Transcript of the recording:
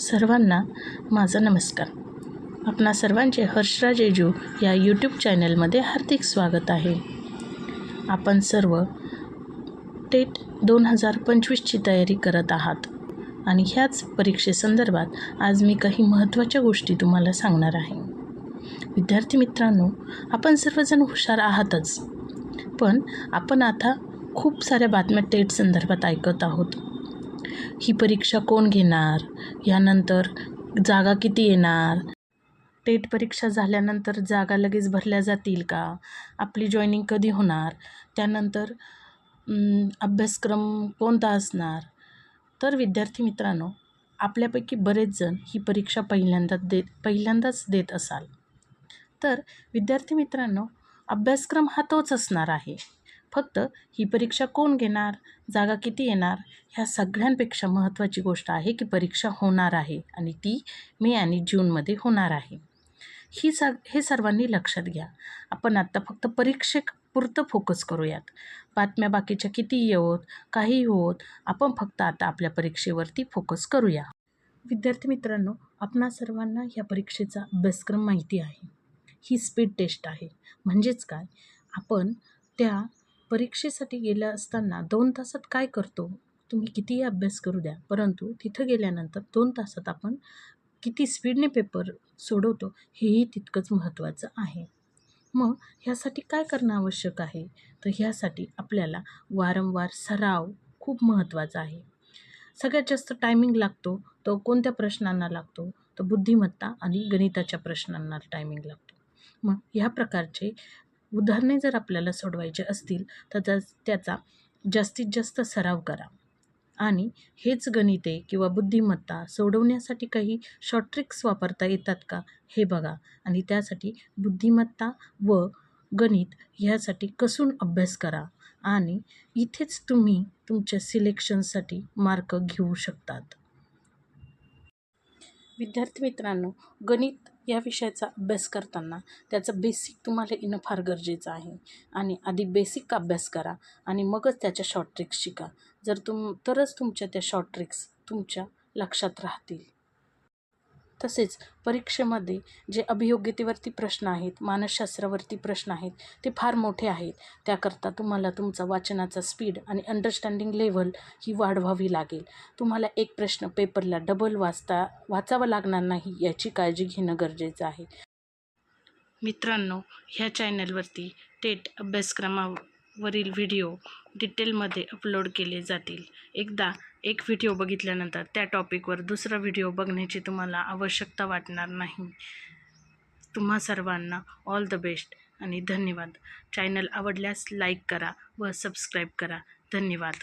सर्वांना माझा नमस्कार. आपणा सर्वांचे हर्षराज जेजू या यूट्यूब चॅनलमध्ये हार्दिक स्वागत आहे. आपण सर्व टेट दोन हजार पंचवीसची तयारी करत आहात आणि ह्याच परीक्षेसंदर्भात आज मी काही महत्त्वाच्या गोष्टी तुम्हाला सांगणार आहे. विद्यार्थी मित्रांनो आपण सर्वजण हुशार आहातच पण आपण आता खूप साऱ्या बातम्या टेट संदर्भात ऐकत आहोत. ही परीक्षा कोण घेणार? यानंतर जागा किती येणार? टेट परीक्षा झाल्यानंतर जागा लगेच भरल्या जातील का? आपली जॉईनिंग कधी होणार? त्यानंतर अभ्यासक्रम कोणता असणार? तर विद्यार्थी मित्रांनो आपल्यापैकी बरेच जण ही परीक्षा पहिल्यांदाच देत पहिल्यांदाच देत असाल. तर विद्यार्थी मित्रांनो अभ्यासक्रम हा तोच असणार आहे. फक्त ही परीक्षा कोण घेणार? जागा किती येणार? ह्या सगळ्यांपेक्षा महत्त्वाची गोष्ट आहे की परीक्षा होणार आहे आणि ती मे आणि जूनमध्ये होणार आहे. ही स हे सर्वांनी लक्षात घ्या. आपण आत्ता फक्त परीक्षेपुरतं फोकस करूयात. बातम्या बाकीच्या किती येवत काही होत आपण फक्त आता आपल्या परीक्षेवरती फोकस करूया. विद्यार्थी मित्रांनो आपणा सर्वांना ह्या परीक्षेचा अभ्यासक्रम माहिती आहे. ही स्पीड टेस्ट आहे. म्हणजेच काय? आपण त्या परीक्षेसाठी गेल्या असताना दोन तासात काय करतो? तुम्ही कितीही अभ्यास करू द्या परंतु तिथं गेल्यानंतर दोन तासात आपण किती स्पीडने पेपर सोडवतो हेही तितकंच महत्त्वाचं आहे. मग ह्यासाठी काय करणं आवश्यक आहे? तर ह्यासाठी आपल्याला वारंवार सराव खूप महत्त्वाचा आहे. सगळ्यात जास्त टायमिंग लागतो तो कोणत्या प्रश्नांना लागतो? तर बुद्धिमत्ता आणि गणिताच्या प्रश्नांना टायमिंग लागतो. मग ह्या प्रकारचे उदाहरणे जर आपल्याला सोडवायचे असतील तर त्या त्याचा जास्तीत जास्त सराव करा. आणि हेच गणिते किंवा बुद्धिमत्ता सोडवण्यासाठी काही शॉर्ट ट्रिक्स वापरता येतात का हे बघा. आणि त्यासाठी बुद्धिमत्ता व गणित ह्यासाठी कसून अभ्यास करा. आणि इथेच तुम्ही तुमच्या सिलेक्शनसाठी मार्क घेऊ शकतात. विद्यार्थी मित्रांनो गणित या विषयाचा अभ्यास करताना त्याचं बेसिक तुम्हाला येणं फार गरजेचं आहे. आणि आधी बेसिक अभ्यास करा आणि मगच त्याच्या शॉर्ट ट्रिक्स शिका. जर तुम तरच तुमच्या त्या शॉर्ट ट्रिक्स तुमच्या लक्षात राहतील. तसेच परीक्षेमध्ये जे अभियोग्यतेवरती प्रश्न आहेत मानसशास्त्रावरती प्रश्न आहेत ते फार मोठे आहेत. त्याकरता तुम्हाला तुमचा वाचनाचा स्पीड आणि अंडरस्टँडिंग लेव्हल ही वाढवावी लागेल. तुम्हाला एक प्रश्न पेपरला डबल वाचता वाचावा लागणार नाही याची काळजी घेणं गरजेचं आहे. मित्रांनो ह्या चॅनलवरती टेट वरील व्हिडिओ डिटेलमध्ये अपलोड केले जातील. एकदा एक व्हिडिओ बघितल्यानंतर त्या टॉपिकवर दुसरा व्हिडिओ बघण्याची तुम्हाला आवश्यकता वाटणार नाही. तुम्हा सर्वांना ऑल द बेस्ट आणि धन्यवाद. चॅनल आवडल्यास लाईक करा व सबस्क्राईब करा. धन्यवाद.